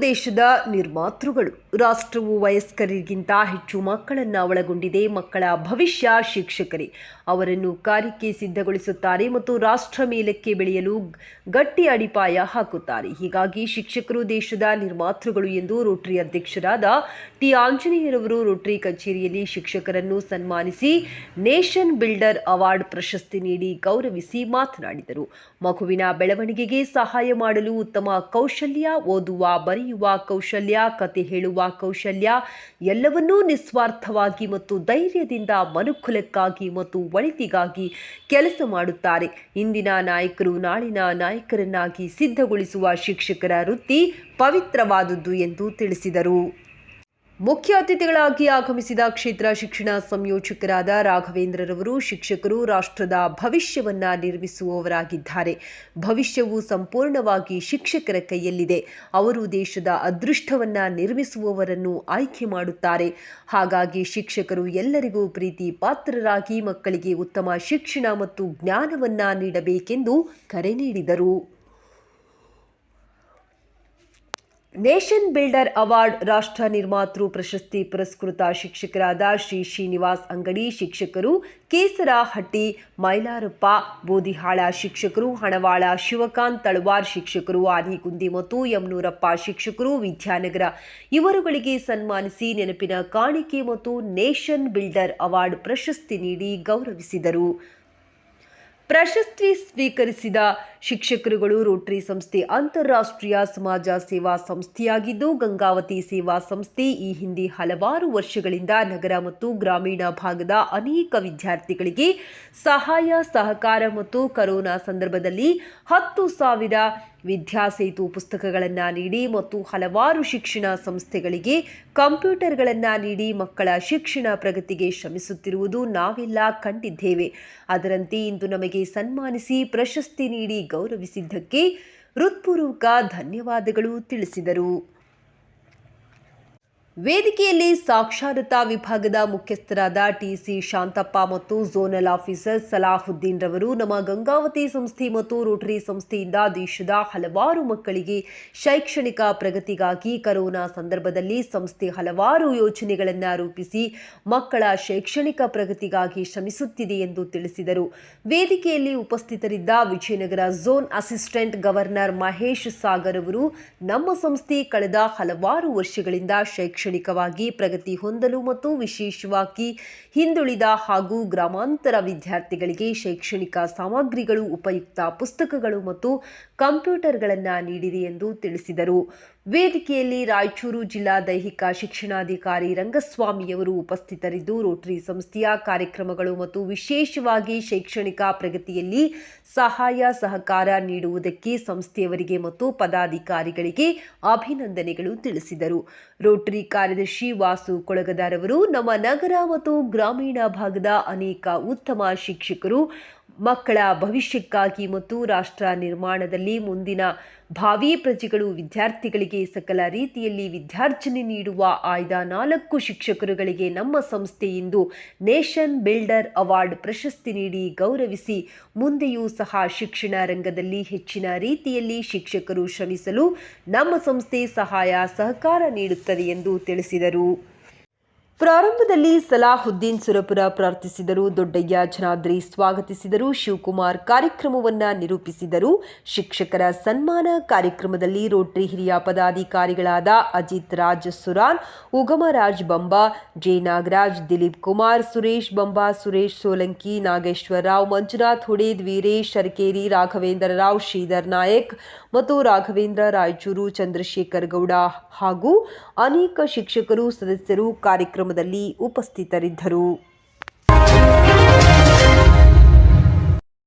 ದೇಶದ ನಿರ್ಮಾತೃಗಳು. ರಾಷ್ಟ್ರವು ವಯಸ್ಕರಿಗಿಂತ ಹೆಚ್ಚು ಮಕ್ಕಳನ್ನು ಒಳಗೊಂಡಿದೆ. ಮಕ್ಕಳ ಭವಿಷ್ಯ ಶಿಕ್ಷಕರೇ. ಅವರನ್ನು ಕಾರ್ಯಕ್ಕೆ ಸಿದ್ಧಗೊಳಿಸುತ್ತಾರೆ ಮತ್ತು ರಾಷ್ಟ್ರ ಮೇಲಕ್ಕೆ ಬೆಳೆಯಲು ಗಟ್ಟಿ ಅಡಿಪಾಯ ಹಾಕುತ್ತಾರೆ. ಹೀಗಾಗಿ ಶಿಕ್ಷಕರು ದೇಶದ ನಿರ್ಮಾತೃಗಳು ಎಂದು ರೋಟರಿ ಅಧ್ಯಕ್ಷರಾದ ಟಿ. ಆಂಜನೇಯರವರು ರೋಟರಿ ಕಚೇರಿಯಲ್ಲಿ ಶಿಕ್ಷಕರನ್ನು ಸನ್ಮಾನಿಸಿ ನೇಷನ್ ಬಿಲ್ಡರ್ ಅವಾರ್ಡ್ ಪ್ರಶಸ್ತಿ ನೀಡಿ ಗೌರವಿಸಿ ಮಾತನಾಡಿದರು. ಮಗುವಿನ ಬೆಳವಣಿಗೆಗೆ ಸಹಾಯ ಮಾಡಲು ಉತ್ತಮ ಕೌಶಲ್ಯ ಓದುವ ಬರೆಯುವ ಕೌಶಲ್ಯ, ಕತೆ ಹೇಳುವ ಕೌಶಲ್ಯ ಎಲ್ಲವನ್ನೂ ನಿಸ್ವಾರ್ಥವಾಗಿ ಮತ್ತು ಧೈರ್ಯದಿಂದ ಮನುಕುಲಕ್ಕಾಗಿ ಮತ್ತು ಒಳಿತಿಗಾಗಿ ಕೆಲಸ ಮಾಡುತ್ತಾರೆ. ಇಂದಿನ ನಾಯಕರು ನಾಳಿನ ನಾಯಕರನ್ನಾಗಿ ಸಿದ್ಧಗೊಳಿಸುವ ಶಿಕ್ಷಕರ ವೃತ್ತಿ ಪವಿತ್ರವಾದುದು ಎಂದು ತಿಳಿಸಿದರು. ಮುಖ್ಯ ಅತಿಥಿಗಳಾಗಿ ಆಗಮಿಸಿದ ಕ್ಷೇತ್ರ ಶಿಕ್ಷಣ ಸಂಯೋಜಕರಾದ ರಾಘವೇಂದ್ರರವರು ಶಿಕ್ಷಕರು ರಾಷ್ಟ್ರದ ಭವಿಷ್ಯವನ್ನ ನಿರ್ಮಿಸುವವರಾಗಿದ್ದಾರೆ. ಭವಿಷ್ಯವು ಸಂಪೂರ್ಣವಾಗಿ ಶಿಕ್ಷಕರ ಕೈಯಲ್ಲಿದೆ. ಅವರು ದೇಶದ ಅದೃಷ್ಟವನ್ನ ನಿರ್ಮಿಸುವವರನ್ನು ಆಯ್ಕೆ ಮಾಡುತ್ತಾರೆ. ಹಾಗಾಗಿ ಶಿಕ್ಷಕರು ಎಲ್ಲರಿಗೂ ಪ್ರೀತಿ ಪಾತ್ರರಾಗಿ ಮಕ್ಕಳಿಗೆ ಉತ್ತಮ ಶಿಕ್ಷಣ ಮತ್ತು ಜ್ಞಾನವನ್ನ ನೀಡಬೇಕೆಂದು ಕರೆ ನೀಡಿದರು. ನೇಷನ್ ಬಿಲ್ಡರ್ ಅವಾರ್ಡ್ ರಾಷ್ಟ್ರ ನಿರ್ಮಾತೃ ಪ್ರಶಸ್ತಿ ಪುರಸ್ಕೃತ ಶಿಕ್ಷಕರಾದ ಶ್ರೀ ಶ್ರೀನಿವಾಸ್ ಅಂಗಡಿ ಶಿಕ್ಷಕರು ಕೇಸರಹಟ್ಟಿ ಮೈಲಾರಪ್ಪ, ಬೋದಿಹಾಳ ಶಿಕ್ಷಕರು, ಹಣವಾಳ ಶಿವಕಾಂತ್ ತಳವಾರ್ ಶಿಕ್ಷಕರು ಆದಿಗುಂದಿ ಮತ್ತು ಯಮನೂರಪ್ಪ ಶಿಕ್ಷಕರು ವಿದ್ಯಾನಗರ. ಇವರುಗಳಿಗೆ ಸನ್ಮಾನಿಸಿ ನೆನಪಿನ ಕಾಣಿಕೆ ಮತ್ತು ನೇಷನ್ ಬಿಲ್ಡರ್ ಅವಾರ್ಡ್ ಪ್ರಶಸ್ತಿ ನೀಡಿ ಗೌರವಿಸಿದರು. ಪ್ರಶಸ್ತಿ ಸ್ವೀಕರಿಸಿದ ಶಿಕ್ಷಕರುಗಳು ರೋಟರಿ ಸಂಸ್ಥೆ, ಅಂತಾರಾಷ್ಟ್ರೀಯ ಸಮಾಜ ಸೇವಾ ಸಂಸ್ಥೆಯಾಗಿದ್ದು, ಗಂಗಾವತಿ ಸೇವಾ ಸಂಸ್ಥೆ ಈ ಹಿಂದೆ ಹಲವಾರು ವರ್ಷಗಳಿಂದ ನಗರ ಮತ್ತು ಗ್ರಾಮೀಣ ಭಾಗದ ಅನೇಕ ವಿದ್ಯಾರ್ಥಿಗಳಿಗೆ ಸಹಾಯ, ಸಹಕಾರ ಮತ್ತು ಕರೋನಾ ಸಂದರ್ಭದಲ್ಲಿ ಹತ್ತು ಸಾವಿರ ವಿದ್ಯಾಸೇತು ಪುಸ್ತಕಗಳನ್ನು ನೀಡಿ ಮತ್ತು ಹಲವಾರು ಶಿಕ್ಷಣ ಸಂಸ್ಥೆಗಳಿಗೆ ಕಂಪ್ಯೂಟರ್ಗಳನ್ನು ನೀಡಿ ಮಕ್ಕಳ ಶಿಕ್ಷಣ ಪ್ರಗತಿಗೆ ಶ್ರಮಿಸುತ್ತಿರುವುದು ನಾವೆಲ್ಲ ಕಂಡಿದ್ದೇವೆ. ಅದರಂತೆ ಇಂದು ನಮಗೆ ಸನ್ಮಾನಿಸಿ ಪ್ರಶಸ್ತಿ ನೀಡಿ ಗೌರವಿಸಿದ್ದಕ್ಕೆ ಹೃತ್ಪೂರ್ವಕ ಧನ್ಯವಾದಗಳು ತಿಳಿಸಿದರು. ವೇದಿಕೆಯಲ್ಲಿ ಸಾಕ್ಷರತಾ ವಿಭಾಗದ ಮುಖ್ಯಸ್ಥರಾದ ಟಿಸಿ ಶಾಂತಪ್ಪ ಮತ್ತು ಝೋನಲ್ ಆಫೀಸರ್ ಸಲಾಹುದ್ದೀನ್ ರವರು ನಮ್ಮ ಗಂಗಾವತಿ ಸಂಸ್ಥೆ ಮತ್ತು ರೋಟರಿ ಸಂಸ್ಥೆಯಿಂದ ದೇಶದ ಹಲವಾರು ಮಕ್ಕಳಿಗೆ ಶೈಕ್ಷಣಿಕ ಪ್ರಗತಿಗಾಗಿ ಕರೋನಾ ಸಂದರ್ಭದಲ್ಲಿ ಸಂಸ್ಥೆ ಹಲವಾರು ಯೋಜನೆಗಳನ್ನು ರೂಪಿಸಿ ಮಕ್ಕಳ ಶೈಕ್ಷಣಿಕ ಪ್ರಗತಿಗಾಗಿ ಶ್ರಮಿಸುತ್ತಿದೆ ಎಂದು ತಿಳಿಸಿದರು. ವೇದಿಕೆಯಲ್ಲಿ ಉಪಸ್ಥಿತರಿದ್ದ Vijayanagara zone assistant governor Mahesh Sagar ಅವರು ನಮ್ಮ ಸಂಸ್ಥೆ ಕಳೆದ ಹಲವಾರು ವರ್ಷಗಳಿಂದ ಶೈಕ್ಷಣಿಕವಾಗಿ ಪ್ರಗತಿ ಹೊಂದಲು ಮತ್ತು ವಿಶೇಷವಾಗಿ ಹಿಂದುಳಿದ ಹಾಗೂ ಗ್ರಾಮಾಂತರ ವಿದ್ಯಾರ್ಥಿಗಳಿಗೆ ಶೈಕ್ಷಣಿಕ ಸಾಮಗ್ರಿಗಳು, ಉಪಯುಕ್ತ ಪುಸ್ತಕಗಳು ಮತ್ತು ಕಂಪ್ಯೂಟರ್ಗಳನ್ನು ನೀಡಿದೆ ಎಂದು ತಿಳಿಸಿದರು. ವೇದಿಕೆಯಲ್ಲಿ ರಾಯಚೂರು ಜಿಲ್ಲಾ ದೈಹಿಕ ಶಿಕ್ಷಣಾಧಿಕಾರಿ ರಂಗಸ್ವಾಮಿಯವರು ಉಪಸ್ಥಿತರಿದ್ದು, ರೋಟರಿ ಸಂಸ್ಥೆಯ ಕಾರ್ಯಕ್ರಮಗಳು ಮತ್ತು ವಿಶೇಷವಾಗಿ ಶೈಕ್ಷಣಿಕ ಪ್ರಗತಿಯಲ್ಲಿ ಸಹಾಯ, ಸಹಕಾರ ನೀಡುವುದಕ್ಕೆ ಸಂಸ್ಥೆಯವರಿಗೆ ಮತ್ತು ಪದಾಧಿಕಾರಿಗಳಿಗೆ ಅಭಿನಂದನೆಗಳು ತಿಳಿಸಿದರು. ರೋಟರಿ ಕಾರ್ಯದರ್ಶಿ ವಾಸು ಕೊಳಗದಾರವರು ನಮ್ಮ ನಗರ ಮತ್ತು ಗ್ರಾಮೀಣ ಭಾಗದ ಅನೇಕ ಉತ್ತಮ ಶಿಕ್ಷಕರು ಮಕ್ಕಳ ಭವಿಷ್ಯಕ್ಕಾಗಿ ಮತ್ತು ರಾಷ್ಟ್ರ ನಿರ್ಮಾಣದಲ್ಲಿ ಮುಂದಿನ ಭಾವಿ ಪ್ರಜೆಗಳು ವಿದ್ಯಾರ್ಥಿಗಳಿಗೆ ಸಕಲ ರೀತಿಯಲ್ಲಿ ವಿದ್ಯಾರ್ಜನೆ ನೀಡುವ ಆಯ್ದ ನಾಲ್ಕು ಶಿಕ್ಷಕರುಗಳಿಗೆ ನಮ್ಮ ಸಂಸ್ಥೆ ಇಂದು ನೇಷನ್ ಬಿಲ್ಡರ್ ಅವಾರ್ಡ್ ಪ್ರಶಸ್ತಿ ನೀಡಿ ಗೌರವಿಸಿ, ಮುಂದೆಯೂ ಸಹ ಶಿಕ್ಷಣ ರಂಗದಲ್ಲಿ ಹೆಚ್ಚಿನ ರೀತಿಯಲ್ಲಿ ಶಿಕ್ಷಕರು ಶ್ರಮಿಸಲು ನಮ್ಮ ಸಂಸ್ಥೆ ಸಹಾಯ, ಸಹಕಾರ ನೀಡುತ್ತದೆ ಎಂದು ತಿಳಿಸಿದರು. ಪ್ರಾರಂಭದಲ್ಲಿ ಸಲಾಹುದ್ದೀನ್ ಸುರಪುರ ಪ್ರಾರ್ಥಿಸಿದರು, ದೊಡ್ಡಯ್ಯ ಜನಾದ್ರಿ ಸ್ವಾಗತಿಸಿದರು, ಶಿವಕುಮಾರ್ ಕಾರ್ಯಕ್ರಮವನ್ನ ನಿರೂಪಿಸಿದರು. ಶಿಕ್ಷಕರ ಸನ್ಮಾನ ಕಾರ್ಯಕ್ರಮದಲ್ಲಿ ರೋಟರಿ ಹಿರಿಯ ಪದಾಧಿಕಾರಿಗಳಾದ ಅಜಿತ್ ರಾಜ್ ಸುರಾನ್, ಉಗಮರಾಜ್ ಬಂಬಾ ಜೆ ನಾಗರಾಜ್ ದಿಲೀಪ್ ಕುಮಾರ್, ಸುರೇಶ್ ಬಂಬಾ, ಸುರೇಶ್ ಸೋಲಂಕಿ, ನಾಗೇಶ್ವರ ರಾವ್, ಮಂಜುನಾಥ್ ಹುಡೇದ್ ವೀರೇಶ್ ಶರ್ಕೇರಿ, ರಾಘವೇಂದ್ರ ರಾವ್, ಶ್ರೀಧರ್ ನಾಯಕ್ ಮತ್ತು ರಾಘವೇಂದ್ರ ರಾಯಚೂರು, ಚಂದ್ರಶೇಖರ್ ಗೌಡ ಹಾಗೂ ಅನೇಕ ಶಿಕ್ಷಕರು, ಸದಸ್ಯರು ಕಾರ್ಯಕ್ರಮದಲ್ಲಿ ಉಪಸ್ಥಿತರಿದ್ದರು.